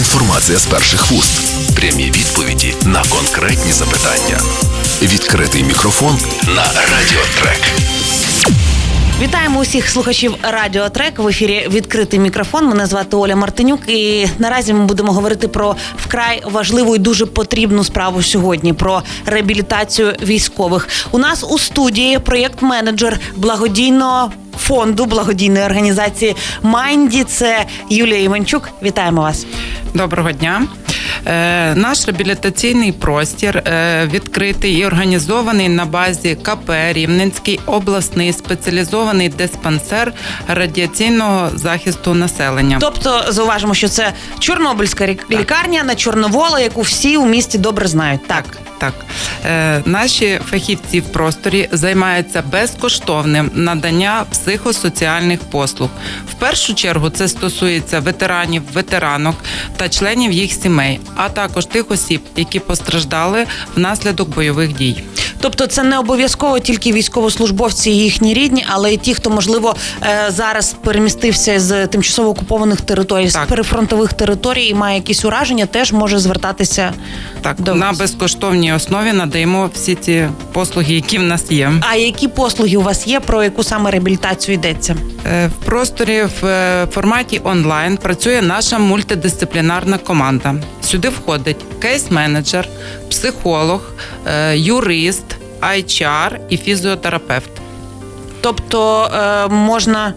інформація з перших вуст, прямі відповіді на конкретні запитання. Відкритий мікрофон на Радіотрек. Вітаємо усіх слухачів Радіо Трек. В ефірі відкритий мікрофон. Мене звати Оля Мартинюк. І наразі ми будемо говорити про вкрай важливу і дуже потрібну справу сьогодні про реабілітацію військових. У нас у студії проєкт-менеджер благодійного фонду благодійної організації Майнді. Це Юлія Іванчук. Вітаємо вас. Доброго дня. Е, Наш реабілітаційний простір е, відкритий і організований на базі КП Рівненський обласний спеціалізований диспансер радіаційного захисту населення. Тобто, зауважимо, що це Чорнобильська лікарня на Чорновола, яку всі у місті добре знають. Так. Так, е, наші фахівці в просторі займаються безкоштовним надання психосоціальних послуг. В першу чергу це стосується ветеранів, ветеранок та членів їх сімей, а також тих осіб, які постраждали внаслідок бойових дій. Тобто це не обов'язково тільки військовослужбовці і їхні рідні, але й ті, хто можливо е, зараз перемістився з тимчасово окупованих територій, з перефронтових територій і має якісь ураження, теж може звертатися. Так, До на безкоштовній основі надаємо всі ці послуги, які в нас є. А які послуги у вас є? Про яку саме реабілітацію йдеться? Е, В просторі в е, форматі онлайн працює наша мультидисциплінарна команда. Сюди входить кейс-менеджер, психолог, юрист, HR і фізіотерапевт. Тобто е, можна.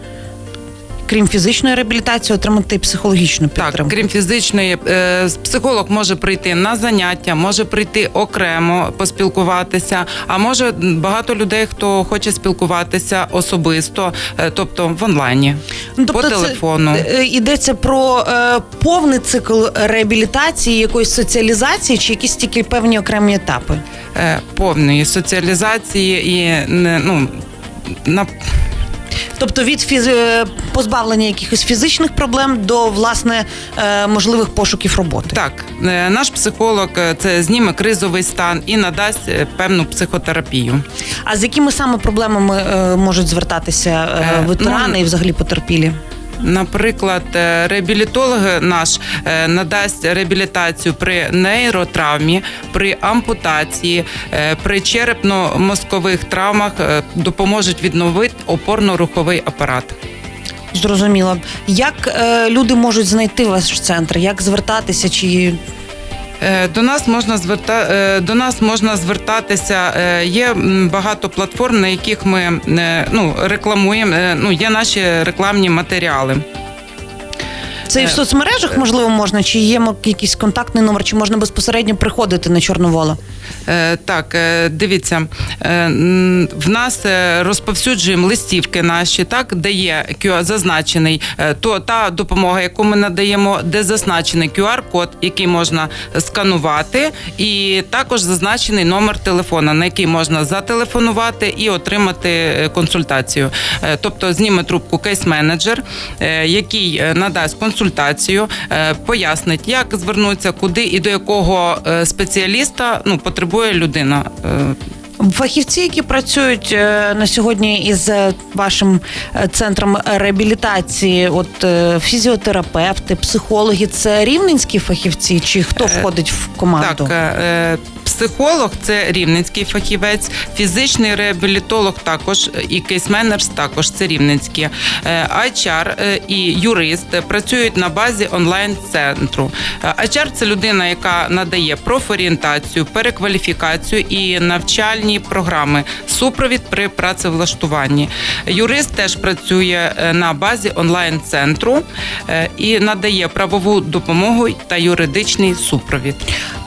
Крім фізичної реабілітації, отримати психологічну Так, крім фізичної, е, психолог може прийти на заняття, може прийти окремо поспілкуватися. А може багато людей, хто хоче спілкуватися особисто, е, тобто в онлайні, Ну, по телефону. Це, е, йдеться про е, повний цикл реабілітації, якоїсь соціалізації, чи якісь тільки певні окремі етапи. е, повної соціалізації і не ну на Тобто від фіз... е, позбавлення якихось фізичних проблем до власне е, можливих пошуків роботи. так. е, Наш психолог це зніме кризовий стан і надасть певну психотерапію. А з якими саме проблемами можуть звертатися ветерани ну, і взагалі потерпілі? Наприклад, е, реабілітолог наш е, надасть реабілітацію при нейротравмі, при ампутації, е, при черепно-мозкових травмах допоможуть відновити опорно-руховий апарат. Зрозуміло. Як е, люди можуть знайти ваш центр? Як звертатися? Чи До нас можна зверта... е, до нас можна звертатися. е, Є багато платформ, на яких ми е, ну, рекламуємо. е, Ну, є наші рекламні матеріали. це і в Е, соцмережах можливо можна? Чи є якийсь контактний номер, чи можна безпосередньо приходити на Чорновола? Е, Так, е, дивіться, е, в нас розповсюджуємо листівки наші, так, де є зазначений, то та допомога, яку ми надаємо, де зазначений QR-код, який можна сканувати, і також зазначений номер телефона, на який можна зателефонувати і отримати консультацію. Тобто зніме трубку кейс-менеджер, який надасть консультацію, пояснить, як звернутися, куди і до якого спеціаліста ну, потребує людина. Е, Фахівці, які працюють е, на сьогодні із е, вашим центром реабілітації, от фізіотерапевти, психологи, це рівненські фахівці, чи хто входить в команду? Так, психолог це рівненський фахівець, фізичний реабілітолог також е, і кейсменерс також це рівненські. Е, HR е, і юрист працюють на базі онлайн-центру. Е, HR – це людина, яка надає профорієнтацію, перекваліфікацію і навчальні програми, супровід при працевлаштуванні. Юрист теж працює е, на базі онлайн-центру е, і надає правову допомогу та юридичний супровід.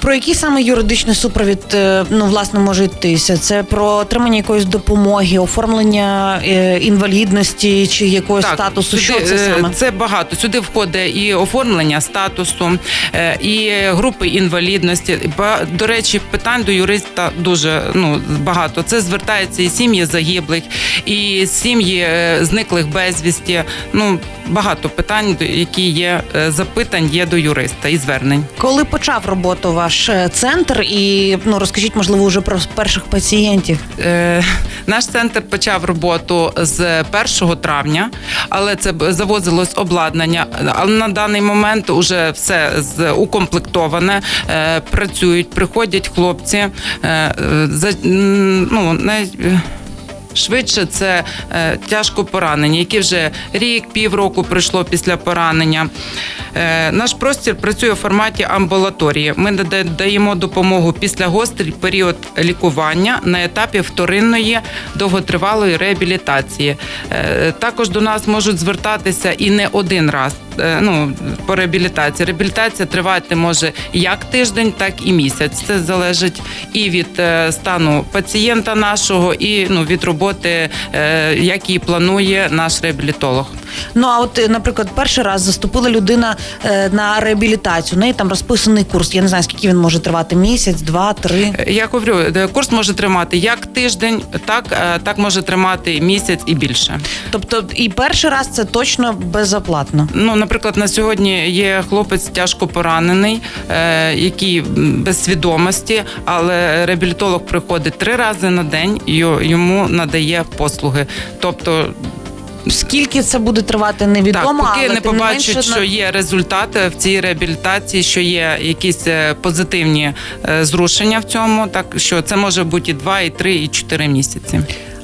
Про який саме юридичний супровід е, ну власне може йтися? Це про отримання якоїсь допомоги, оформлення е, інвалідності чи якогось статусу? Що це е, саме? Це багато. Сюди входить і оформлення статусу, і групи інвалідності. До речі, питань до юриста дуже ну багато. Це звертаються і сім'ї загиблих, і сім'ї зниклих безвісті. Ну багато питань, які є запитань, є до юриста і звернень. Коли почав роботу ваш центр? І ну розкажіть, можливо, вже про перших пацієнтів. Е, Наш центр почав роботу з 1 травня, але це завозилось обладнання. Але на даний момент вже все з- укомплектоване. Е, Працюють, приходять хлопці. е, е, за- ну, най... Швидше це е, тяжко поранені, які вже рік, півроку пройшло після поранення. Е, наш простір працює у форматі амбулаторії. Ми нада- даємо допомогу після гострий період лікування на етапі вторинної довготривалої реабілітації. Е, також до нас можуть звертатися і не один раз. Е, Ну, по реабілітації. Реабілітація тривати може як тиждень, так і місяць. Це залежить і від е, стану пацієнта нашого, і ну, від роботи, які як її планує наш реабілітолог. Ну а от, е, наприклад, перший раз заступила людина е, на реабілітацію. У неї там розписаний курс. Я не знаю, скільки він може тривати місяць, два, три. Е, Я говорю, е, курс може тримати як тиждень, так, е, так може тримати місяць і більше. Тобто, і перший раз це точно безоплатно. Ну, наприклад, на сьогодні є хлопець тяжко поранений, е, який без свідомості, але реабілітолог приходить три рази на день і йому надає послуги. Тобто, Скільки це буде тривати, невідомо. так, поки але не тим побачать, менше, що є результати в цій реабілітації, що є якісь е, позитивні е, зрушення в цьому, так що це може бути і 2, і 3, і 4 місяці.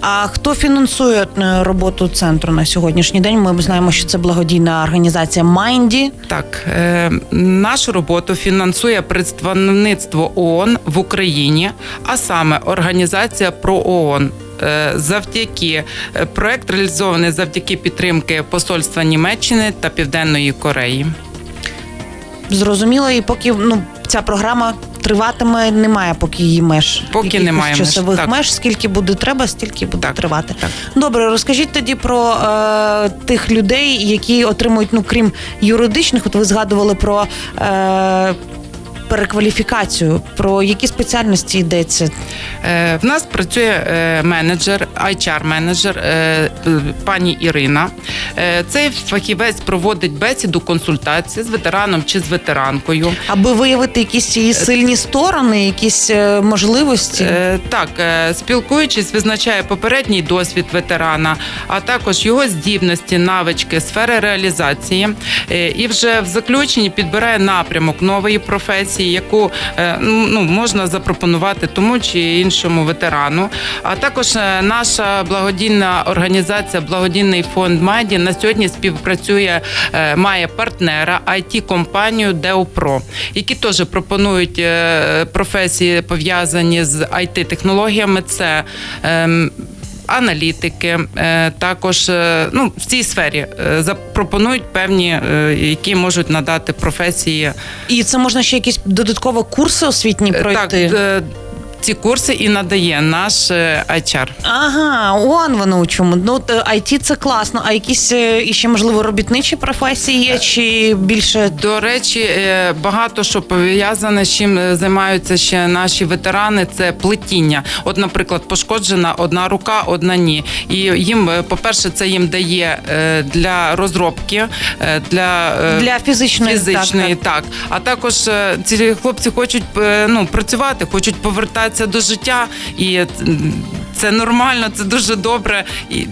А хто фінансує е, роботу центру на сьогоднішній день? Ми знаємо, що це благодійна організація Майнді. Так, е, нашу роботу фінансує представництво ООН в Україні, а саме організація про ООН. Е, Завдяки е, проект реалізований завдяки підтримки посольства Німеччини та Південної Кореї. Зрозуміло, і поки ну ця програма триватиме, немає поки її меж. Поки немає меж, часових так. меж. Скільки буде треба, стільки буде Так, тривати. так. Добре, розкажіть тоді про е, тих людей, які отримують, ну крім юридичних, от ви згадували про. Е, Перекваліфікацію про які спеціальності йдеться? Е, В нас працює е, менеджер, HR-менеджер е, е, пані Ірина. Е, Цей фахівець проводить бесіду, консультації з ветераном чи з ветеранкою. Аби виявити якісь її сильні сторони, якісь е, можливості. Е, Так, е, спілкуючись, визначає попередній досвід ветерана, а також його здібності, навички, сфери реалізації. Е, І вже в заключенні підбирає напрямок нової професії, яку е, ну, можна запропонувати тому чи іншому ветерану. А також е, наша благодійна організація, благодійний фонд Меді на сьогодні співпрацює, е, має партнера it компанію Деопро, які теж пропонують професії пов'язані з it технологіями Це ем, Аналітики, е, також е, ну, в цій сфері е, запропонують певні, які можуть надати професії. І це можна ще якісь додаткові курси освітні пройти. Так, ці курси і надає наш е, HR. Ага, он воно у чому. Ну от, е, IT це класно. А якісь е, іще можливо робітничі професії є, чи більше До речі, е, багато що пов'язане, з чим е, займаються ще наші ветерани, це плетіння. От, наприклад, пошкоджена одна рука, одна ні. І їм, е, по-перше, це їм дає е, для розробки, е, для, е, для фізичної фізичної, так, так, А також е, ці хлопці хочуть е, ну, працювати, хочуть повертатися до життя, і це нормально, це дуже добре.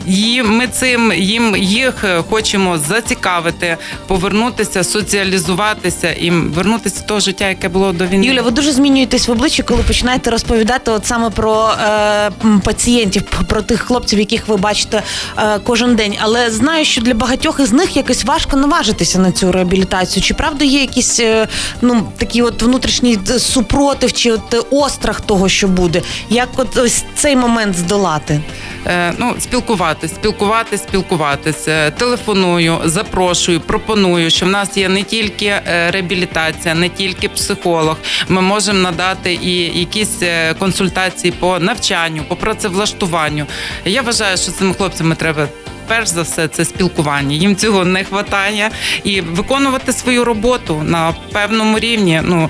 І ми цим їм їх е, хочемо зацікавити, повернутися, соціалізуватися і вернутися до того життя, яке було до війни. Юля, ви дуже змінюєтесь в обличчі, коли починаєте розповідати от саме про е, пацієнтів, про тих хлопців, яких ви бачите е, кожен день. Але знаю, що для багатьох із них якось важко наважитися на цю реабілітацію. Чи правда є якісь е, ну такі от внутрішній е, супротив, чи от е, острах того, що буде? Як от ось цей момент здолати? Е, ну, спілкуватись, спілкуватись, спілкуватись. Е, Телефоную, запрошую, пропоную, що в нас є не тільки е, реабілітація, не тільки психолог. Ми можемо надати і якісь е, консультації по навчанню, по працевлаштуванню. Я вважаю, що цими хлопцями треба. Перш за все, це спілкування. Їм цього не вистачає. І виконувати свою роботу на певному рівні. Ну,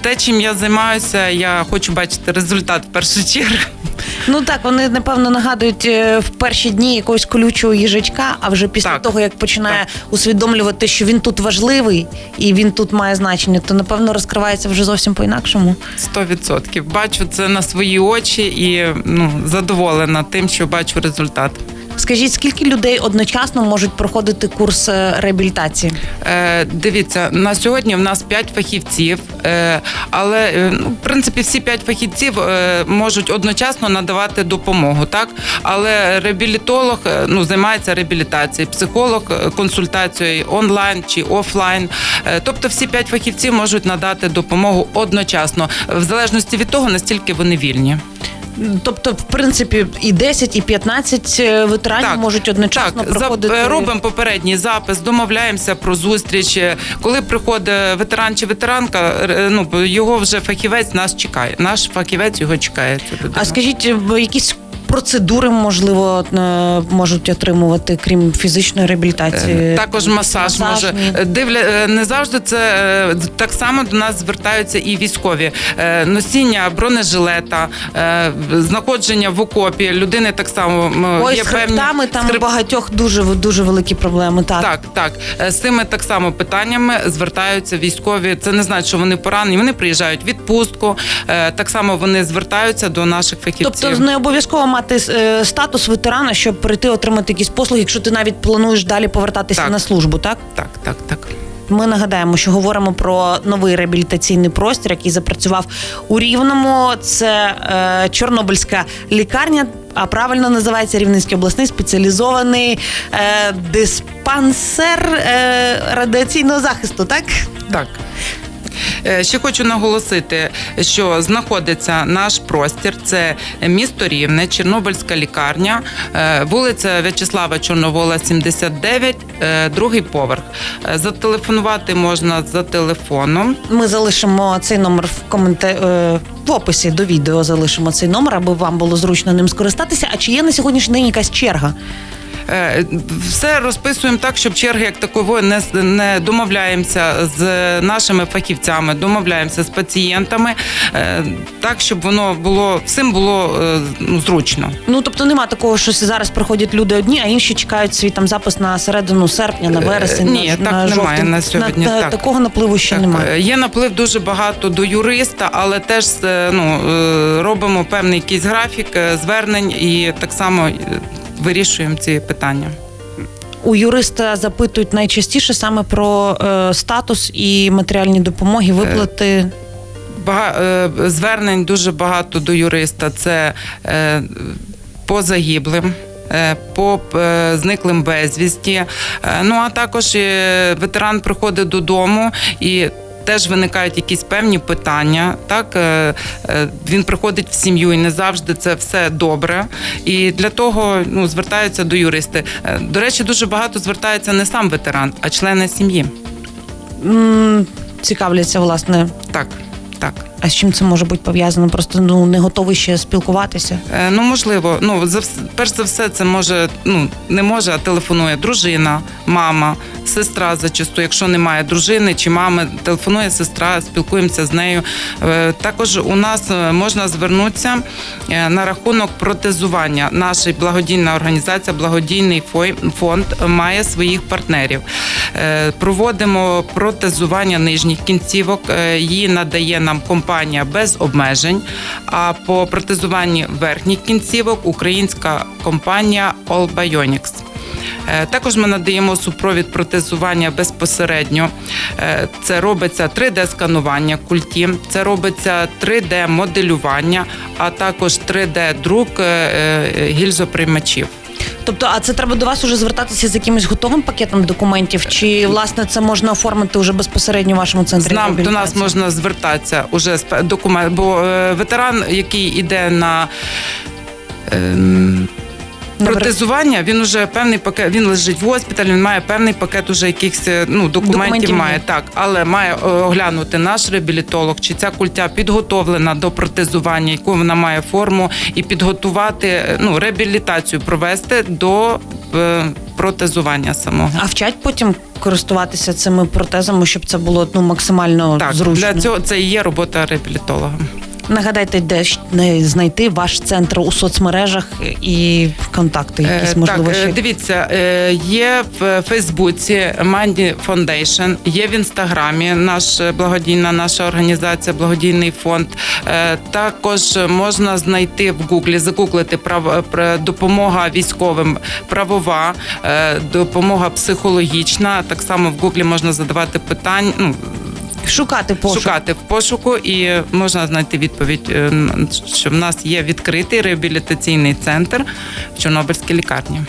те, чим я займаюся, я хочу бачити результат в першу чергу. Ну так, вони напевно нагадують е, в перші дні якогось колючого їжачка, а вже після Так, того, як починає усвідомлювати, що він тут важливий і він тут має значення, то напевно розкривається вже зовсім по-інакшому. Сто відсотків. Бачу це на свої очі і ну задоволена тим, що бачу результат. Скажіть, скільки людей одночасно можуть проходити курс е, реабілітації? Е, дивіться, на сьогодні в нас 5 фахівців, е, але е, ну, в принципі всі 5 фахівців е, можуть одночасно надавати допомогу, так? Але реабілітолог е, ну, займається реабілітацією, психолог консультацією онлайн чи офлайн. Е, тобто всі 5 фахівців можуть надати допомогу одночасно, в залежності від того, настільки вони вільні. Тобто, в принципі, і 10, і 15 ветеранів ветеранів можуть одночасно так, проходити. За, е, робимо попередній запис, домовляємося про зустріч. Е, Коли приходить ветеран чи ветеранка, е, ну його вже фахівець нас чекає. Наш фахівець його чекає. А скажіть, е, якісь процедури можливо е, можуть отримувати, крім фізичної реабілітації? Е, Також масаж масажні? може Е, дивля не завжди це так само до нас звертаються і військові носіння бронежилета, знаходження в окопі. Людини так само Ой, є з хребтами там з у багатьох дуже дуже великі проблеми. Так. Так, так. З цими так само питаннями звертаються військові. Це не значить, що вони поранені. Вони приїжджають в відпустку. Так само вони звертаються до наших фахівців. Тобто не обов'язково мати е, статус ветерана, щоб прийти отримати якісь послуги, якщо ти навіть плануєш далі повертатися Так. на службу, так? Так, так, так. Ми нагадаємо, що говоримо про новий реабілітаційний простір, який запрацював у Рівному. Це е, Чорнобильська лікарня. А правильно називається Рівненський обласний спеціалізований е, диспансер е, радіаційного захисту, так? Так. Е, Ще хочу наголосити, що знаходиться наш простір. Це місто Рівне, Чорнобильська лікарня, е, вулиця В'ячеслава Чорновола, 79, е, другий поверх. Зателефонувати можна за телефоном. Ми залишимо цей номер в коменте е, в описі до відео. Залишимо цей номер, аби вам було зручно ним скористатися. А чи є на сьогоднішній день якась черга? Е, Все розписуємо так, щоб черги як такової не, не домовляємося з нашими фахівцями, домовляємося з пацієнтами, е, так, щоб воно було всім було е, ну, зручно. Ну тобто нема такого, що зараз приходять люди одні, а інші чекають свій там запис на середину серпня, на вересень. Е, ні, на, так на немає жовтень. на сьогодні, На- так. Такого напливу ще Так, немає. Є наплив дуже багато до юриста, але теж ну, робимо певний якийсь графік звернень і так само вирішуємо ці питання. У юриста запитують найчастіше саме про е, статус і матеріальні допомоги, виплати. Бага, е, звернень дуже багато до юриста. Це е, по загиблим. е, По е, зниклим безвісті. Е, Ну а також е, ветеран приходить додому і. Теж виникають якісь певні питання. Так е, е, він приходить в сім'ю, і не завжди це все добре. І для того ну звертаються до юристи. Е, До речі, дуже багато звертається не сам ветеран, а члени сім'ї. Цікавляться, власне, Так, так. А з чим це може бути пов'язано? Просто ну не готовий ще спілкуватися. Е, Ну, можливо, ну за перш за все, це може ну не може, а телефонує дружина, мама, сестра зачасту. Якщо немає дружини чи мами, телефонує сестра, спілкуємося з нею. Е, Також у нас е, можна звернутися е, на рахунок протезування. Наша благодійна організація, благодійний фонд має своїх партнерів. Е, Проводимо протезування нижніх кінцівок. Е, Її надає нам компанія без обмежень. А по протезуванні верхніх кінцівок українська компанія All Bionics. Е, Також ми надаємо супровід протезування безпосередньо. Е, Це робиться 3D-сканування культі, це робиться 3D-моделювання, а також 3D-друк е, е, гільзоприймачів. Тобто, а це треба до вас уже звертатися з якимось готовим пакетом документів, чи власне це можна оформити уже безпосередньо в вашому центрі? Нам, до нас можна звертатися уже з документ, бо е, ветеран, який іде на. Добре. Протезування він уже певний пакет. Він лежить в госпіталі. Він має певний пакет уже якихось е, ну документів. Документів має є. так, але має е, оглянути наш реабілітолог, чи ця культя підготовлена до протезування, яку вона має форму, і підготувати е, ну реабілітацію провести до протезування самого. А вчать потім користуватися цими протезами, щоб це було ну максимально Так, зручно. для цього це і є робота реабілітолога. Нагадайте, де знайти ваш центр у соцмережах і контакти, якісь Е, можливо так, е, ще. дивіться, е, є в Фейсбуці Манді Foundation, є в інстаграмі наш благодійна наша організація, благодійний фонд. Також можна знайти в Гуглі, загуглити прав, допомога військовим, правова, допомога психологічна. Так само в Гуглі можна задавати питання. Ну, Шукати пошук. шукати в пошуку і можна знайти відповідь, е, що в нас є відкритий реабілітаційний центр в Чорнобильській лікарні.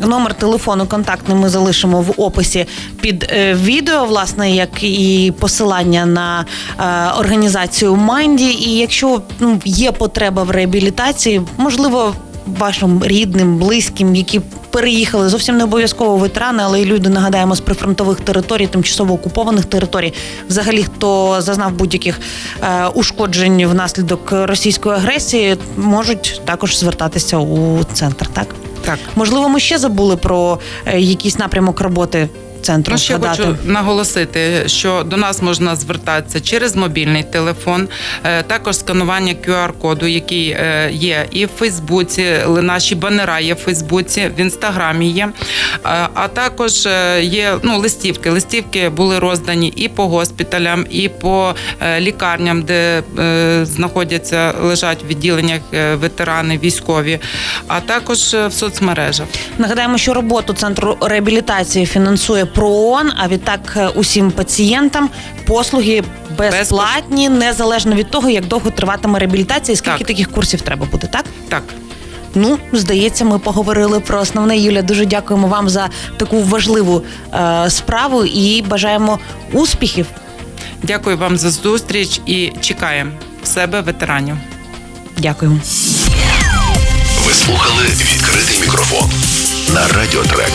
Номер телефону контактний ми залишимо в описі під е, відео, власне, як і посилання на е, організацію Майнді. І якщо ну, є потреба в реабілітації, можливо, вашим рідним, близьким, які переїхали зовсім не обов'язково ветерани, але й люди нагадаємо з прифронтових територій, тимчасово окупованих територій, взагалі хто зазнав будь-яких е, ушкоджень внаслідок російської агресії, можуть також звертатися у центр. Так Так. можливо, ми ще забули про е, якийсь напрямок роботи центру. Ну, ще згадати. хочу наголосити, що до нас можна звертатися через мобільний телефон, е, також сканування QR-коду, який е, є і в Фейсбуці, наші банера є в Фейсбуці, в інстаграмі є. Е, А також є ну, листівки. Листівки були роздані і по госпіталям, і по лікарням, де знаходяться, лежать в відділеннях ветерани, військові, а також в соцмережах. Нагадаємо, що роботу центру реабілітації фінансує ПРООН, а відтак е, усім пацієнтам послуги безплатні, незалежно від того, як довго триватиме реабілітація і скільки Так. таких курсів треба буде, так? Так. Ну, здається, ми поговорили про основне. Юля, дуже дякуємо вам за таку важливу е, справу і бажаємо успіхів. Дякую вам за зустріч і чекаємо в себе ветеранів. Дякуємо. Ви слухали відкритий мікрофон на Радіотрек.